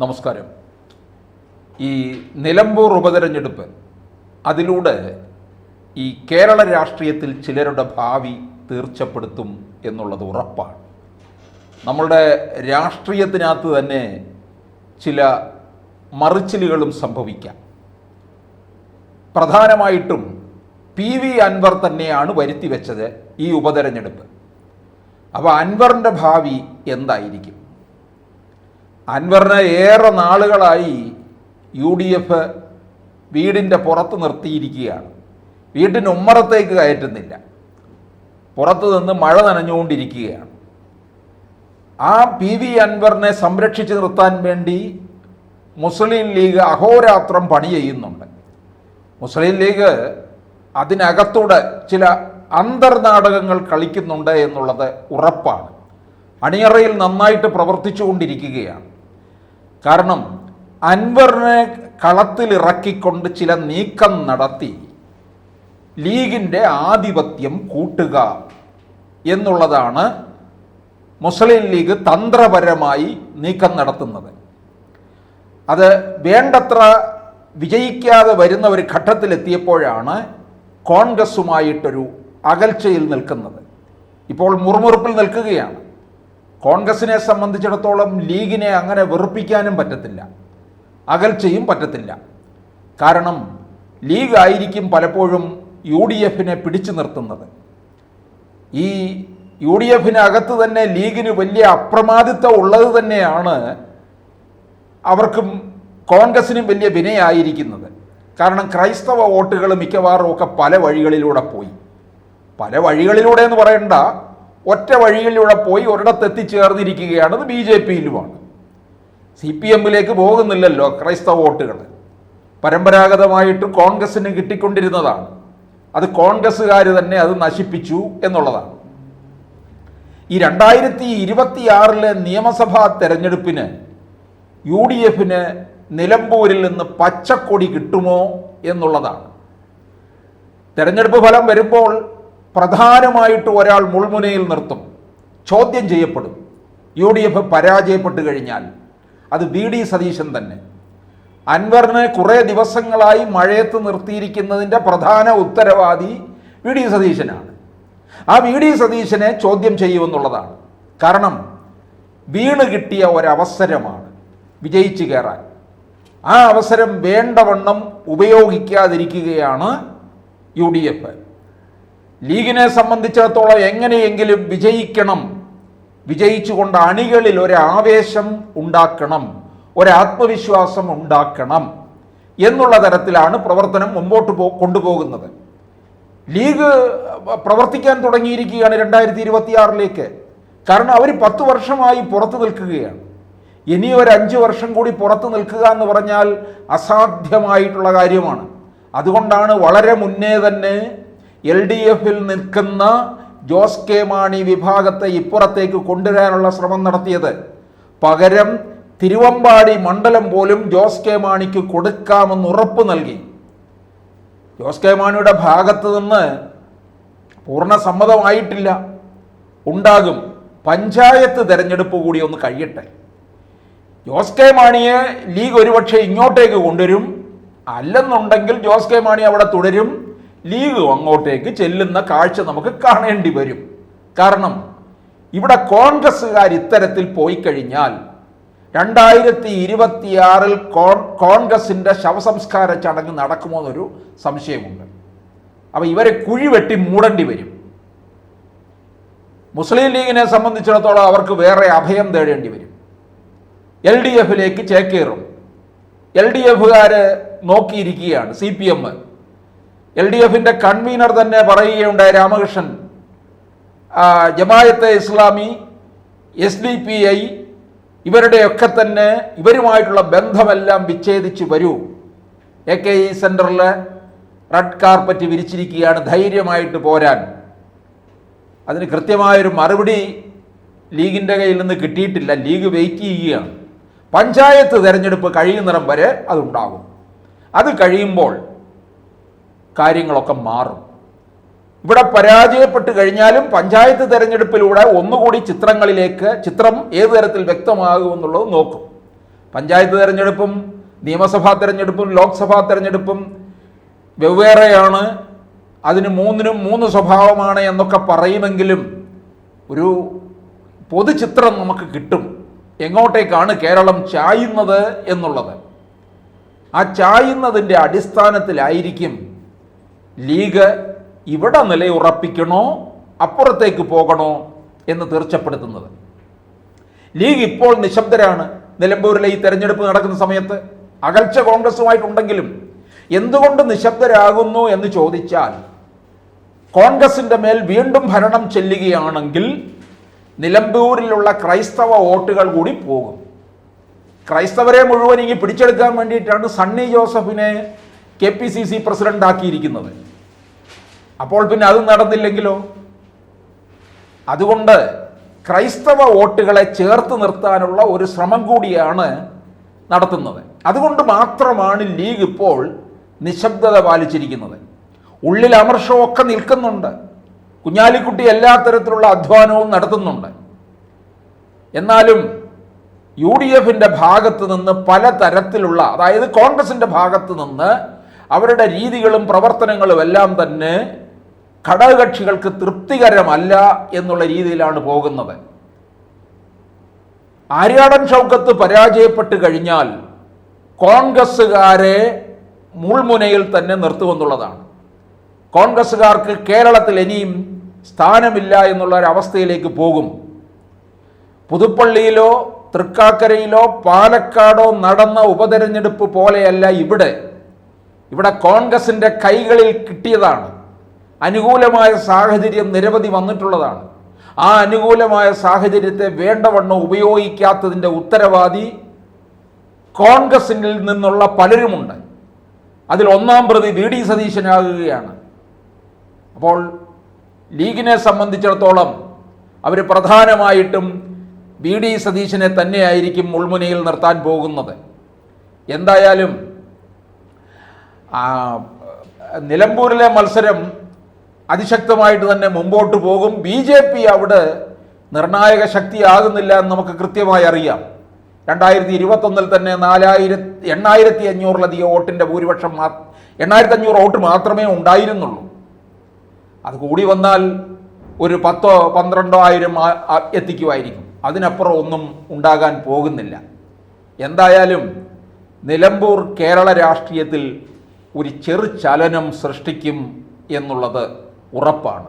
നമസ്കാരം. ഈ നിലമ്പൂർ ഉപതെരഞ്ഞെടുപ്പ് അതിലൂടെ ഈ കേരള രാഷ്ട്രീയത്തിൽ ചിലരുടെ ഭാവി തീർച്ചപ്പെടുത്തും എന്നുള്ളത് ഉറപ്പാണ്. നമ്മളുടെ രാഷ്ട്രീയത്തിനകത്ത് തന്നെ ചില മറിച്ചിലുകളും സംഭവിക്കാം. പ്രധാനമായിട്ടും പി വി അൻവർ തന്നെയാണ് വരുത്തി വെച്ചത് ഈ ഉപതെരഞ്ഞെടുപ്പ്. അപ്പോൾ അൻവറിന്റെ ഭാവി എന്തായിരിക്കും? അൻവറിനെ ഏറെ നാളുകളായി യു ഡി എഫ് വീടിന്റെ പുറത്ത് നിർത്തിയിരിക്കുകയാണ്. വീട്ടിന്റെ ഉമ്മറത്തേക്ക് കയറ്റുന്നില്ല. പുറത്ത് നിന്ന് മഴ നനഞ്ഞുകൊണ്ടിരിക്കുകയാണ്. ആ പി വി അൻവറിനെ സംരക്ഷിച്ച് നിർത്താൻ വേണ്ടി മുസ്ലിം ലീഗ് അഹോരാത്രം പണി ചെയ്യുന്നുണ്ട്. മുസ്ലിം ലീഗ് അതിനകത്തൂടെ ചില അന്തർനാടകങ്ങൾ കളിക്കുന്നുണ്ട് എന്നുള്ളത് ഉറപ്പാണ്. അണിയറയിൽ നന്നായിട്ട് പ്രവർത്തിച്ചു കൊണ്ടിരിക്കുകയാണ് കാരണം അൻവറിനെ കളത്തിലിറക്കിക്കൊണ്ട് ചില നീക്കം നടത്തി. ലീഗിന്റെ ആധിപത്യം കൂട്ടുക എന്നുള്ളതാണ് മുസ്ലിം ലീഗ് തന്ത്രപരമായി നീക്കം നടത്തുന്നത്. അത് വേണ്ടത്ര വിജയിക്കാതെ വരുന്ന ഒരു ഘട്ടത്തിലെത്തിയപ്പോഴാണ് കോൺഗ്രസുമായിട്ടൊരു അകൽച്ചയിൽ നിൽക്കുന്നത്. ഇപ്പോൾ മുറുമുറുപ്പിൽ നിൽക്കുകയാണ്. കോൺഗ്രസിനെ സംബന്ധിച്ചിടത്തോളം ലീഗിനെ അങ്ങനെ വെറുപ്പിക്കാനും പറ്റത്തില്ല. അകൽച്ചയും പറ്റത്തില്ല. കാരണം ലീഗ് ആയിരിക്കും പലപ്പോഴും യു ഡി എഫിനെ പിടിച്ചു നിർത്തുന്നത്. ഈ യു ഡി എഫിനകത്ത് തന്നെ ലീഗിന് വലിയ അപ്രമാദിത്വം ഉള്ളത് തന്നെയാണ് അവർക്കും കോൺഗ്രസിനും വലിയ വിനയായിരിക്കുന്നത്. കാരണം ക്രൈസ്തവ വോട്ടുകൾ മിക്കവാറും ഒക്കെ പല വഴികളിലൂടെ പോയി. പല വഴികളിലൂടെ എന്ന് പറയണ്ട ഒറ്റ വഴികളിലൂടെ പോയി ഒരിടത്ത് എത്തിച്ചേർന്നിരിക്കുകയാണ് അത് ബി ജെ പിയിലുമാണ്. സി പി എമ്മിലേക്ക് പോകുന്നില്ലല്ലോ ക്രൈസ്തവ വോട്ടുകൾ പരമ്പരാഗതമായിട്ട് കോൺഗ്രസിന് കിട്ടിക്കൊണ്ടിരുന്നതാണ്. അത് കോൺഗ്രസ്സുകാർ തന്നെ അത് നശിപ്പിച്ചു എന്നുള്ളതാണ്. ഈ രണ്ടായിരത്തി ഇരുപത്തിയാറിലെ നിയമസഭാ തെരഞ്ഞെടുപ്പിന് യു ഡി എഫിന് നിലമ്പൂരിൽ നിന്ന് പച്ചക്കൊടി കിട്ടുമോ എന്നുള്ളതാണ്. തെരഞ്ഞെടുപ്പ് ഫലം വരുമ്പോൾ പ്രധാനമായിട്ട് ഒരാൾ മുൾമുനയിൽ നിർത്തും. ചോദ്യം ചെയ്യപ്പെടും. യു ഡി എഫ് പരാജയപ്പെട്ട് കഴിഞ്ഞാൽ അത് വി ഡി സതീശൻ തന്നെ. അൻവറിനെ കുറേ ദിവസങ്ങളായി മഴയത്ത് നിർത്തിയിരിക്കുന്നതിന്റെ പ്രധാന ഉത്തരവാദി വി ഡി സതീശനാണ്. ആ വി ഡി സതീശനെ ചോദ്യം ചെയ്യുമെന്നുള്ളതാണ്. കാരണം വീണ് കിട്ടിയ ഒരവസരമാണ് വിജയിച്ചു കയറാൻ. ആ അവസരം വേണ്ടവണ്ണം ഉപയോഗിക്കാതിരിക്കുകയാണ് യു ഡി എഫ്. ലീഗിനെ സംബന്ധിച്ചിടത്തോളം എങ്ങനെയെങ്കിലും വിജയിക്കണം. വിജയിച്ചുകൊണ്ട് അണികളിൽ ഒരു ആവേശം ഉണ്ടാക്കണം. ഒരാത്മവിശ്വാസം ഉണ്ടാക്കണം. എന്നുള്ള തരത്തിലാണ് പ്രവർത്തനം മുമ്പോട്ട് പോ കൊണ്ടുപോകുന്നത്. ലീഗ് പ്രവർത്തിക്കാൻ തുടങ്ങിയിരിക്കുകയാണ് രണ്ടായിരത്തി ഇരുപത്തിയാറിലേക്ക് കാരണം അവർ പത്ത് വർഷമായി പുറത്തു നിൽക്കുകയാണ്. ഇനി ഒരു അഞ്ച് വർഷം കൂടി പുറത്തു നിൽക്കുക എന്ന് പറഞ്ഞാൽ അസാധ്യമായിട്ടുള്ള കാര്യമാണ്. അതുകൊണ്ടാണ് വളരെ മുന്നേ തന്നെ എൽ ഡി എഫിൽ നിൽക്കുന്ന ജോസ് കെ മാണി വിഭാഗത്തെ ഇപ്പുറത്തേക്ക് കൊണ്ടുവരാനുള്ള ശ്രമം നടത്തിയത്. പകരം തിരുവമ്പാടി മണ്ഡലം പോലും ജോസ് കെ മാണിക്ക് കൊടുക്കാമെന്ന് ഉറപ്പ് നൽകി. ജോസ് കെ മാണിയുടെ ഭാഗത്ത് നിന്ന് പൂർണ സമ്മതമായിട്ടില്ല. ഉണ്ടാകും. പഞ്ചായത്ത് തെരഞ്ഞെടുപ്പ് കൂടി ഒന്ന് കഴിയട്ടെ. ജോസ് കെ മാണിയെ ലീഗ് ഒരുപക്ഷെ ഇങ്ങോട്ടേക്ക് കൊണ്ടുവരും. അല്ലെന്നുണ്ടെങ്കിൽ ജോസ് കെ മാണി അവിടെ തുടരും. ലീഗ് അങ്ങോട്ടേക്ക് ചെല്ലുന്ന കാഴ്ച നമുക്ക് കാണേണ്ടി വരും. കാരണം ഇവിടെ കോൺഗ്രസ്സുകാർ ഇത്തരത്തിൽ പോയി കഴിഞ്ഞാൽ രണ്ടായിരത്തി ഇരുപത്തിയാറിൽ കോൺ കോൺഗ്രസിന്റെ ശവസംസ്കാര ചടങ്ങ് നടക്കുമോ എന്നൊരു സംശയമുണ്ട്. അപ്പോൾ ഇവരെ കുഴിവെട്ടി മൂടേണ്ടി വരും. മുസ്ലിം ലീഗിനെ സംബന്ധിച്ചിടത്തോളം അവർക്ക് വേറെ അഭയം തേടേണ്ടി വരും. എൽ ഡി എഫിലേക്ക് ചേക്കേറും. എൽ ഡി എഫുകാർ നോക്കിയിരിക്കുകയാണ് C P M L D എഫിന്റെ കൺവീനർ തന്നെ പറയുകയുണ്ടായി Ramakrishnan. Jamaat-e-Islami S D P I ഇവരുടെയൊക്കെ തന്നെ ഇവരുമായിട്ടുള്ള ബന്ധമെല്ലാം വിച്ഛേദിച്ച് വരൂ. എ കെ ഇ സെന്ററിൽ റെഡ് കാർപ്പറ്റ് വിരിച്ചിരിക്കുകയാണ് ധൈര്യമായിട്ട് പോരാൻ. അതിന് കൃത്യമായൊരു മറുപടി ലീഗിന്റെ കയ്യിൽ നിന്ന് കിട്ടിയിട്ടില്ല ലീഗ് വെയിറ്റ് ചെയ്യുകയാണ്. പഞ്ചായത്ത് തിരഞ്ഞെടുപ്പ് കഴിയുന്നിടം വരെ അതുണ്ടാകും. അത് കഴിയുമ്പോൾ കാര്യങ്ങളൊക്കെ മാറും. ഇവിടെ പരാജയപ്പെട്ട് കഴിഞ്ഞാലും പഞ്ചായത്ത് തെരഞ്ഞെടുപ്പിലൂടെ ഒന്നുകൂടി ചിത്രങ്ങളിലേക്ക് ചിത്രം ഏത് തരത്തിൽ വ്യക്തമാകുമെന്നുള്ളത് നോക്കും. പഞ്ചായത്ത് തെരഞ്ഞെടുപ്പും നിയമസഭാ തെരഞ്ഞെടുപ്പും ലോക്സഭാ തെരഞ്ഞെടുപ്പും വെവ്വേറെയാണ്. അതിന് മൂന്നിനും മൂന്ന് സ്വഭാവമാണ് എന്നൊക്കെ പറയുമെങ്കിലും ഒരു പൊതുചിത്രം നമുക്ക് കിട്ടും. എങ്ങോട്ടേക്കാണ് കേരളം ചായുന്നത് എന്നുള്ളത്? ആ ചായുന്നതിന്റെ അടിസ്ഥാനത്തിലായിരിക്കും ലീഗ് ഇവിടെ നിലയുറപ്പിക്കണോ അപ്പുറത്തേക്ക് പോകണോ എന്ന് തീർച്ചപ്പെടുത്തുന്നത്. ലീഗ് ഇപ്പോൾ നിശബ്ദരാണ്. നിലമ്പൂരിലെ ഈ തെരഞ്ഞെടുപ്പ് നടക്കുന്ന സമയത്ത് അകൽച്ച കോൺഗ്രസുമായിട്ടുണ്ടെങ്കിലും എന്തുകൊണ്ട് നിശബ്ദരാകുന്നു എന്ന് ചോദിച്ചാൽ കോൺഗ്രസിന്റെ മേൽ വീണ്ടും ഭരണം ചെല്ലുകയാണെങ്കിൽ നിലമ്പൂരിലുള്ള ക്രൈസ്തവ വോട്ടുകൾ കൂടി പോകും. ക്രൈസ്തവരെ മുഴുവൻ ഇനി പിടിച്ചെടുക്കാൻ വേണ്ടിയിട്ടാണ് സണ്ണി ജോസഫിനെ K P C C president ആക്കിയിരിക്കുന്നത് അപ്പോൾ പിന്നെ അത് നടന്നില്ലെങ്കിലോ? അതുകൊണ്ട് ക്രൈസ്തവ വോട്ടുകളെ ചേർത്ത് നിർത്താനുള്ള ഒരു ശ്രമം കൂടിയാണ് നടത്തുന്നത്. അതുകൊണ്ട് മാത്രമാണ് ലീഗ് ഇപ്പോൾ നിശബ്ദത പാലിച്ചിരിക്കുന്നത്. ഉള്ളിൽ അമർഷമൊക്കെ നിൽക്കുന്നുണ്ട്. കുഞ്ഞാലിക്കുട്ടി എല്ലാ തരത്തിലുള്ള അധ്വാനവും നടത്തുന്നുണ്ട്. എന്നാലും യു ഡി എഫിന്റെ ഭാഗത്ത് നിന്ന് പല തരത്തിലുള്ള അതായത് കോൺഗ്രസിന്റെ ഭാഗത്ത് നിന്ന് അവരുടെ രീതികളും പ്രവർത്തനങ്ങളും എല്ലാം തന്നെ ഘടകകക്ഷികൾക്ക് തൃപ്തികരമല്ല എന്നുള്ള രീതിയിലാണ് പോകുന്നത്. ആര്യാടൻ ഷൗക്കത്ത് പരാജയപ്പെട്ട് കഴിഞ്ഞാൽ കോൺഗ്രസ്സുകാരെ മുൾമുനയിൽ തന്നെ നിർത്തുമെന്നുള്ളതാണ്. കോൺഗ്രസ്സുകാർക്ക് കേരളത്തിൽ ഇനിയും സ്ഥാനമില്ല എന്നുള്ള ഒരു അവസ്ഥയിലേക്ക് പോകും. പുതുപ്പള്ളിയിലോ തൃക്കാക്കരയിലോ പാലക്കാടോ നടന്ന ഉപതെരഞ്ഞെടുപ്പ് പോലെയല്ല ഇവിടെ. ഇവിടെ കോൺഗ്രസിന്റെ കൈകളിൽ കിട്ടിയതാണ്. അനുകൂലമായ സാഹചര്യം നിരവധി വന്നിട്ടുള്ളതാണ്. ആ അനുകൂലമായ സാഹചര്യത്തെ വേണ്ടവണ്ണം ഉപയോഗിക്കാത്തതിന്റെ ഉത്തരവാദി കോൺഗ്രസിൽ നിന്നുള്ള പലരുമുണ്ട്. അതിൽ ഒന്നാം പ്രതി വി ഡി സതീശനാകുകയാണ്. അപ്പോൾ ലീഗിനെ സംബന്ധിച്ചിടത്തോളം അവർ പ്രധാനമായിട്ടും വി ഡി സതീശനെ തന്നെയായിരിക്കും മുൾമുനയിൽ നിർത്താൻ പോകുന്നത്. എന്തായാലും നിലമ്പൂരിലെ മത്സരം അതിശക്തമായിട്ട് തന്നെ മുമ്പോട്ട് പോകും. ബി ജെ പി അവിടെ നിർണായക ശക്തിയാകുന്നില്ല എന്ന് നമുക്ക് കൃത്യമായി അറിയാം. രണ്ടായിരത്തി ഇരുപത്തൊന്നിൽ തന്നെ നാലായിരത്തി എണ്ണായിരത്തി അഞ്ഞൂറിലധികം വോട്ടിന്റെ ഭൂരിപക്ഷം മാ എണ്ണായിരത്തി അഞ്ഞൂറ് വോട്ട് മാത്രമേ ഉണ്ടായിരുന്നുള്ളൂ. അത് കൂടി വന്നാൽ ഒരു പത്തോ പന്ത്രണ്ടോ ആയിരം എത്തിക്കുമായിരിക്കും. അതിനപ്പുറം ഒന്നും ഉണ്ടാകാൻ പോകുന്നില്ല. എന്തായാലും നിലമ്പൂർ കേരള രാഷ്ട്രീയത്തിൽ ഒരു ചെറു ചലനം സൃഷ്ടിക്കും എന്നുള്ളത് ഉറപ്പാണ്.